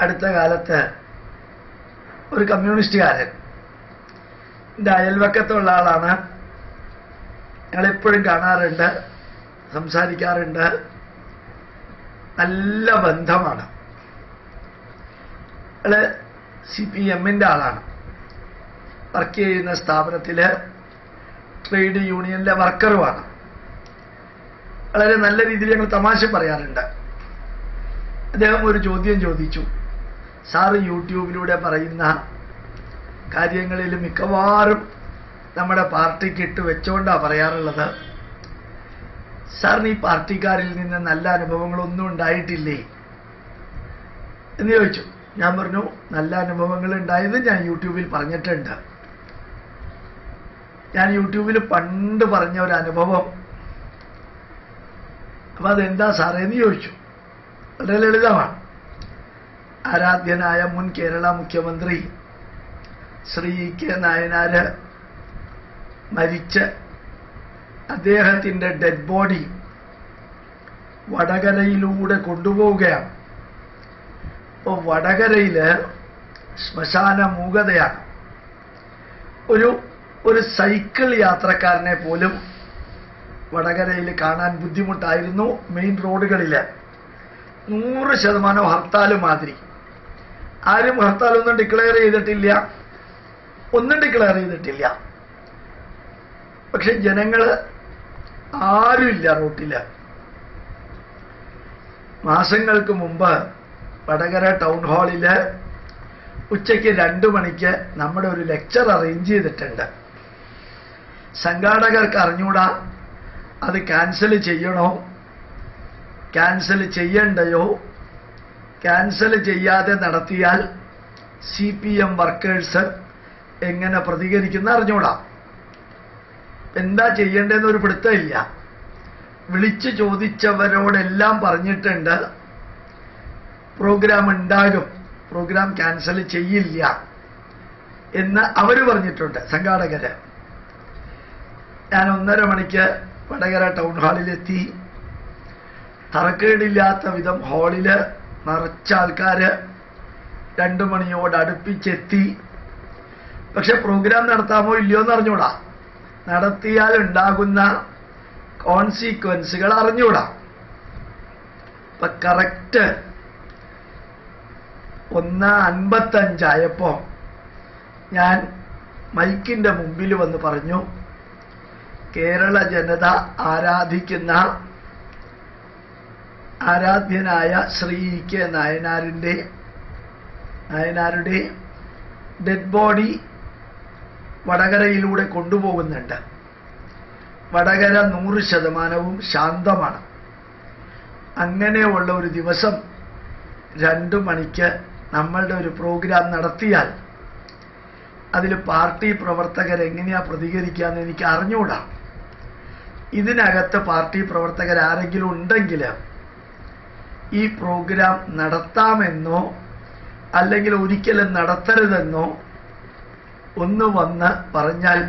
അടുത്ത കാലത്ത് ഒരു കമ്മ്യൂണിസ്റ്റുകാരൻ. എന്റെ അയൽവക്കത്തുള്ള ആളാണ്. ഞങ്ങളെപ്പോഴും കാണാറുണ്ട് സംസാരിക്കാറുണ്ട്. നല്ല ബന്ധമാണ്. അയാൾ സി പി എമ്മിന്റെ ആളാണ്. വർക്ക് ചെയ്യുന്ന സ്ഥാപനത്തിൽ ട്രേഡ് യൂണിയനിലെ വർക്കറുമാണ്. വളരെ നല്ല രീതിയിൽ ഞങ്ങൾ തമാശ പറയാറുണ്ട്. അദ്ദേഹം ഒരു ചോദ്യം ചോദിച്ചു. സാറ് യൂട്യൂബിലൂടെ പറയുന്ന കാര്യങ്ങളിൽ മിക്കവാറും നമ്മുടെ പാർട്ടിക്ക് ഇട്ട് വെച്ചോണ്ടാ പറയാറുള്ളത്. സാറിന് ഈ പാർട്ടിക്കാരിൽ നിന്ന് നല്ല അനുഭവങ്ങളൊന്നും ഉണ്ടായിട്ടില്ലേ? എന്ന് ചോദിച്ചു. ഞാൻ പറഞ്ഞു നല്ല അനുഭവങ്ങൾ ഉണ്ടായത് ഞാൻ യൂട്യൂബിൽ പറഞ്ഞിട്ടുണ്ട്. ഞാൻ യൂട്യൂബിൽ പണ്ട് പറഞ്ഞ ഒരു അനുഭവം. അപ്പൊ അതെന്താ സാറേ എന്ന് ചോദിച്ചു. വളരെ ലളിതമാണ്. ആരാധ്യനായ മുൻ കേരള മുഖ്യമന്ത്രി ശ്രീ കെ നായനാര് മരിച്ച് അദ്ദേഹത്തിന്റെ ഡെഡ് ബോഡി വടകരയിലൂടെ കൊണ്ടുപോവുകയാണ്. അപ്പോൾ വടകരയിൽ ശ്മശാന മൂകതയാണ്. ഒരു ഒരു സൈക്കിൾ യാത്രക്കാരനെ പോലും വടകരയിൽ കാണാൻ ബുദ്ധിമുട്ടായിരുന്നു മെയിൻ റോഡുകളിൽ നൂറ് ശതമാനം ഹർത്താൽ മാതിരി. ആരും ഹർത്താലൊന്നും ഡിക്ലെയർ ചെയ്തിട്ടില്ല. ഒന്നും ഡിക്ലെയർ ചെയ്തിട്ടില്ല. പക്ഷെ ജനങ്ങൾ ആരുമില്ല റോട്ടിൽ മാസങ്ങൾക്ക് മുമ്പ് വടകര ടൗൺ ഹാളിൽ ഉച്ചയ്ക്ക് രണ്ടു മണിക്ക് നമ്മുടെ ഒരു ലെക്ചർ അറേഞ്ച് ചെയ്തിട്ടുണ്ട്. സംഘാടകർക്ക് അറിഞ്ഞൂടാ അത് ക്യാൻസൽ ചെയ്യണോ? ക്യാൻസൽ ചെയ്യണ്ടയോ? ക്യാൻസൽ ചെയ്യാതെ നടത്തിയാൽ സി പി എം വർക്കേഴ്സ് എങ്ങനെ പ്രതികരിക്കുന്ന അറിഞ്ഞൂടാ. എന്താ ചെയ്യേണ്ടതെന്ന് ഒരു പിടുത്തമില്ല. വിളിച്ചു ചോദിച്ചവരോടെല്ലാം പറഞ്ഞിട്ടുണ്ട്. പ്രോഗ്രാം ഉണ്ടാകും. പ്രോഗ്രാം ക്യാൻസൽ ചെയ്യില്ല എന്ന് അവർ പറഞ്ഞിട്ടുണ്ട് സംഘാടകര്. ഞാൻ ഒന്നര മണിക്ക് വടകര ടൗൺ ഹാളിലെത്തി തറക്കേടില്ലാത്ത വിധം ഹാളിൽ നിറച്ച ആൾക്കാര് രണ്ടു മണിയോട് അടുപ്പിച്ചെത്തി. പക്ഷെ പ്രോഗ്രാം നടത്താമോ ഇല്ലയോ എന്ന് അറിഞ്ഞൂടാ നടത്തിയാൽ ഉണ്ടാകുന്ന കോൺസിക്വൻസുകൾ അറിഞ്ഞൂടാ ഇപ്പൊ കറക്റ്റ് ഒന്ന് അൻപത്തഞ്ചായപ്പോ ഞാൻ മൈക്കിന്റെ മുമ്പിൽ വന്ന് പറഞ്ഞു കേരള ജനത ആരാധിക്കുന്ന ആരാധ്യനായ ശ്രീ കെ നായനാരിന്റെ നായനാരുടെ ഡെഡ് ബോഡി വടകരയിലൂടെ കൊണ്ടുപോകുന്നുണ്ട്. വടകര നൂറ് ശതമാനവും ശാന്തമാണ്. അങ്ങനെയുള്ള ഒരു ദിവസം രണ്ടു മണിക്ക് നമ്മളുടെ ഒരു പ്രോഗ്രാം നടത്തിയാൽ അതിൽ പാർട്ടി പ്രവർത്തകർ എങ്ങനെയാ പ്രതികരിക്കാന്ന് എനിക്ക് അറിഞ്ഞുകൂടാ. ഇതിനകത്ത് പാർട്ടി പ്രവർത്തകർ ആരെങ്കിലും ഉണ്ടെങ്കിൽ ഈ പ്രോഗ്രാം നടത്താമെന്നോ അല്ലെങ്കിൽ ഒരിക്കലും നടത്തരുതെന്നോ ഒന്ന് വന്ന് പറഞ്ഞാൽ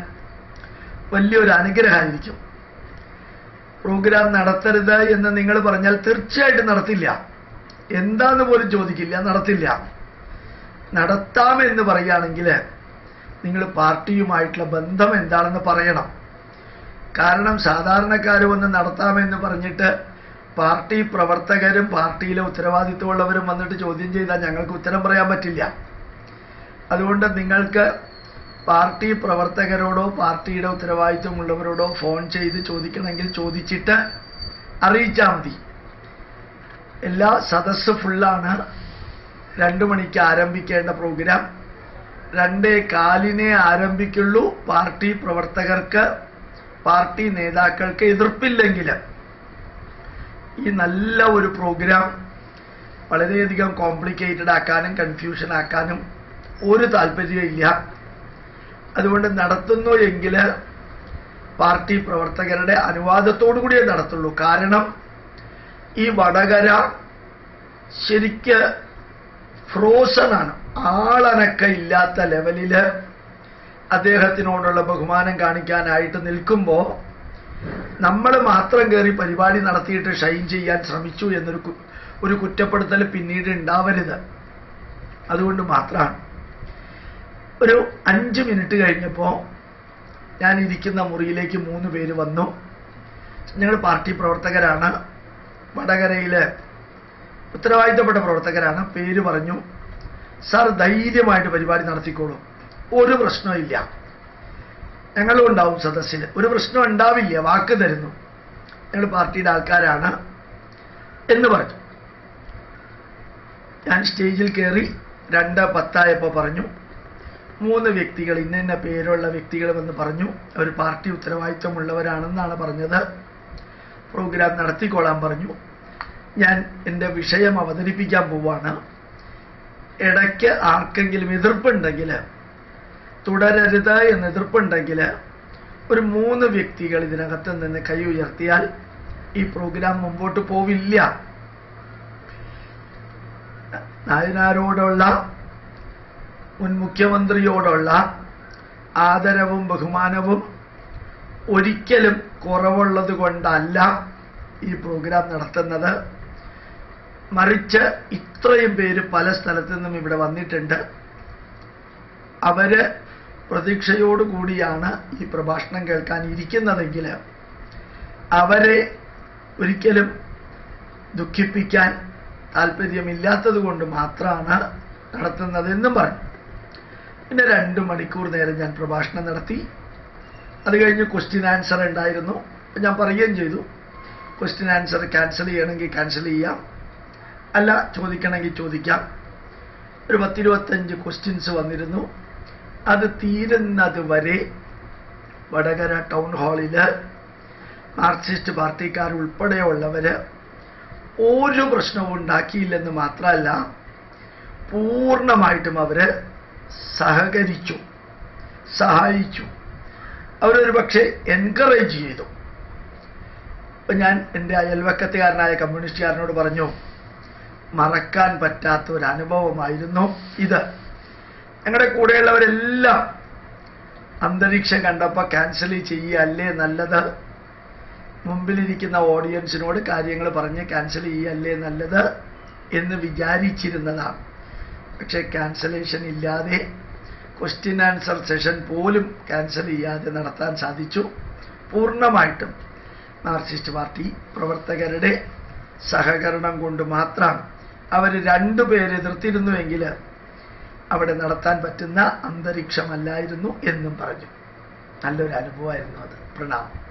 വലിയൊരു അനുഗ്രഹമായിരിക്കും. പ്രോഗ്രാം നടത്തരുത് എന്ന് നിങ്ങൾ പറഞ്ഞാൽ തീർച്ചയായിട്ടും നടത്തില്ല. എന്താന്ന് പോലും ചോദിക്കില്ല നടത്തില്ല. നടത്താമെന്ന് പറയുകയാണെങ്കിൽ നിങ്ങൾ പാർട്ടിയുമായിട്ടുള്ള ബന്ധം എന്താണെന്ന് പറയണം. കാരണം സാധാരണക്കാർ വന്ന് നടത്താമെന്ന് പറഞ്ഞിട്ട് പാർട്ടി പ്രവർത്തകരും പാർട്ടിയിലെ ഉത്തരവാദിത്വമുള്ളവരും വന്നിട്ട് ചോദ്യം ചെയ്താൽ ഞങ്ങൾക്ക് ഉത്തരം പറയാൻ പറ്റില്ല. അതുകൊണ്ട് നിങ്ങൾക്ക് പാർട്ടി പ്രവർത്തകരോടോ പാർട്ടിയുടെ ഉത്തരവാദിത്വമുള്ളവരോടോ ഫോൺ ചെയ്ത് ചോദിക്കണമെങ്കിൽ ചോദിച്ചിട്ട് അറിയിച്ചാൽ മതി. എല്ലാ സദസ്സ് ഫുള്ളാണ്. രണ്ടു മണിക്ക് ആരംഭിക്കേണ്ട പ്രോഗ്രാം. രണ്ടേ കാലിനെ ആരംഭിക്കുള്ളൂ. പാർട്ടി പ്രവർത്തകർക്ക് പാർട്ടി നേതാക്കൾക്ക് എതിർപ്പില്ലെങ്കിൽ ഈ നല്ല ഒരു പ്രോഗ്രാം വളരെയധികം കോംപ്ലിക്കേറ്റഡ് ആക്കാനും കൺഫ്യൂഷൻ ആക്കാനും ഒരു താല്പര്യമില്ല അതുകൊണ്ട് നടത്തുന്നു എങ്കിൽ പാർട്ടി പ്രവർത്തകരുടെ അനുവാദത്തോടു കൂടിയേ നടത്തുള്ളൂ. കാരണം ഈ വടകര ശരിക്ക് ഫ്രോസൺ ആണ്. ആളനക്ക ഇല്ലാത്ത ലെവലിൽ അദ്ദേഹത്തിനോടുള്ള ബഹുമാനം കാണിക്കാനായിട്ട് നിൽക്കുമ്പോൾ നമ്മൾ മാത്രം കയറി പരിപാടി നടത്തിയിട്ട് ഷൈൻ ചെയ്യാൻ ശ്രമിച്ചു എന്നൊരു ഒരു കുറ്റപ്പെടുത്തൽ പിന്നീട് ഉണ്ടാവരുത്. അതുകൊണ്ട് മാത്രമാണ്. ഒരു അഞ്ച് മിനിറ്റ് കഴിഞ്ഞപ്പോൾ ഞാൻ ഇരിക്കുന്ന മുറിയിലേക്ക് മൂന്ന് പേര് വന്നു. ഞങ്ങൾ പാർട്ടി പ്രവർത്തകരാണ്. വടകരയിലെ ഉത്തരവാദിത്തപ്പെട്ട പ്രവർത്തകരാണ്. പേര് പറഞ്ഞു സാർ ധൈര്യമായിട്ട് പരിപാടി നടത്തിക്കോളും. ഒരു പ്രശ്നമില്ല ഞങ്ങളും ഉണ്ടാവും സദസ്സിൽ ഒരു പ്രശ്നം ഉണ്ടാവില്ല വാക്ക് തരുന്നു. ഞങ്ങൾ പാർട്ടിയുടെ ആൾക്കാരാണ് എന്ന് പറഞ്ഞു. ഞാൻ സ്റ്റേജിൽ കയറി രണ്ട് പത്തായപ്പോൾ പറഞ്ഞു. മൂന്ന് വ്യക്തികൾ ഇന്ന ഇന്ന പേരുള്ള വന്ന് പറഞ്ഞു. അവർ പാർട്ടി ഉത്തരവാദിത്വമുള്ളവരാണെന്നാണ് പറഞ്ഞത്. പ്രോഗ്രാം നടത്തിക്കൊള്ളാൻ പറഞ്ഞു. ഞാൻ എന്റെ വിഷയം അവതരിപ്പിക്കാൻ പോവാണ്. ഇടയ്ക്ക് ആർക്കെങ്കിലും എതിർപ്പുണ്ടെങ്കിൽ തുടരരുത് എന്ന് എതിർപ്പുണ്ടെങ്കിൽ ഒരു മൂന്ന് വ്യക്തികൾ ഇതിനകത്ത് നിന്ന് കൈ ഉയർത്തിയാൽ ഈ പ്രോഗ്രാം മുമ്പോട്ട് പോവില്ല. നായനാരോടുള്ള മുൻ മുഖ്യമന്ത്രിയോടുള്ള ആദരവും ബഹുമാനവും ഒരിക്കലും കുറവുള്ളത് കൊണ്ടല്ല ഈ പ്രോഗ്രാം നടത്തുന്നത്. മറിച്ച് ഇത്രയും പേര് പല സ്ഥലത്തു നിന്നും ഇവിടെ വന്നിട്ടുണ്ട്. അവർ പ്രതീക്ഷയോടുകൂടിയാണ് ഈ പ്രഭാഷണം കേൾക്കാൻ ഇരിക്കുന്നതെങ്കിൽ അവരെ ഒരിക്കലും ദുഃഖിപ്പിക്കാൻ താല്പര്യമില്ലാത്തത് കൊണ്ട് മാത്രമാണ് നടത്തുന്നതെന്നും പറഞ്ഞു. പിന്നെ രണ്ട് മണിക്കൂർ നേരം ഞാൻ പ്രഭാഷണം നടത്തി. അത് കഴിഞ്ഞ് ക്വസ്റ്റ്യൻ ആൻസർ ഉണ്ടായിരുന്നു. ഞാൻ പറയുകയും ചെയ്തു. ക്വസ്റ്റ്യൻ ആൻസർ ക്യാൻസൽ ചെയ്യണമെങ്കിൽ ക്യാൻസൽ ചെയ്യാം. അല്ല ചോദിക്കണമെങ്കിൽ ചോദിക്കാം. ഒരു പത്തിരുപത്തഞ്ച് ക്വസ്റ്റ്യൻസ് വന്നിരുന്നു. അത് തീരുന്നത് വരെ വടകര ടൗൺ ഹാളിൽ മാർക്സിസ്റ്റ് പാർട്ടിക്കാർ ഉൾപ്പെടെയുള്ളവർ ഒരു പ്രശ്നവും ഉണ്ടാക്കിയില്ലെന്ന് മാത്രമല്ല പൂർണമായിട്ടും അവർ സഹകരിച്ചു സഹായിച്ചു. അവരൊരു പക്ഷേ എൻകറേജ് ചെയ്തു. ഇപ്പം ഞാൻ എന്റെ അയൽവക്കത്തുകാരനായ കമ്മ്യൂണിസ്റ്റുകാരനോട് പറഞ്ഞു മറക്കാൻ പറ്റാത്ത ഒരു അനുഭവമായിരുന്നു ഇത്. ഞങ്ങളുടെ കൂടെയുള്ളവരെല്ലാം അന്തരീക്ഷം കണ്ടപ്പോൾ ക്യാൻസൽ ചെയ്യല്ലേ നല്ലത്? മുമ്പിലിരിക്കുന്ന ഓഡിയൻസിനോട് കാര്യങ്ങൾ പറഞ്ഞ് ക്യാൻസൽ ചെയ്യല്ലേ നല്ലത് എന്ന് വിചാരിച്ചിരുന്നതാണ്. പക്ഷേ ക്യാൻസലേഷൻ ഇല്ലാതെ ക്വസ്റ്റ്യൻ ആൻസർ സെഷൻ പോലും ക്യാൻസൽ ചെയ്യാതെ നടത്താൻ സാധിച്ചു. പൂർണമായിട്ടും മാർക്സിസ്റ്റ് പാർട്ടി പ്രവർത്തകരുടെ സഹകരണം കൊണ്ട് മാത്രം അവർ രണ്ടുപേര് എതിർത്തിരുന്നുവെങ്കിൽ അവിടെ നടത്താൻ പറ്റുന്ന അന്തരീക്ഷമല്ലായിരുന്നു എന്നും പറഞ്ഞു. നല്ലൊരു അനുഭവമായിരുന്നു അത്. പ്രണാമം.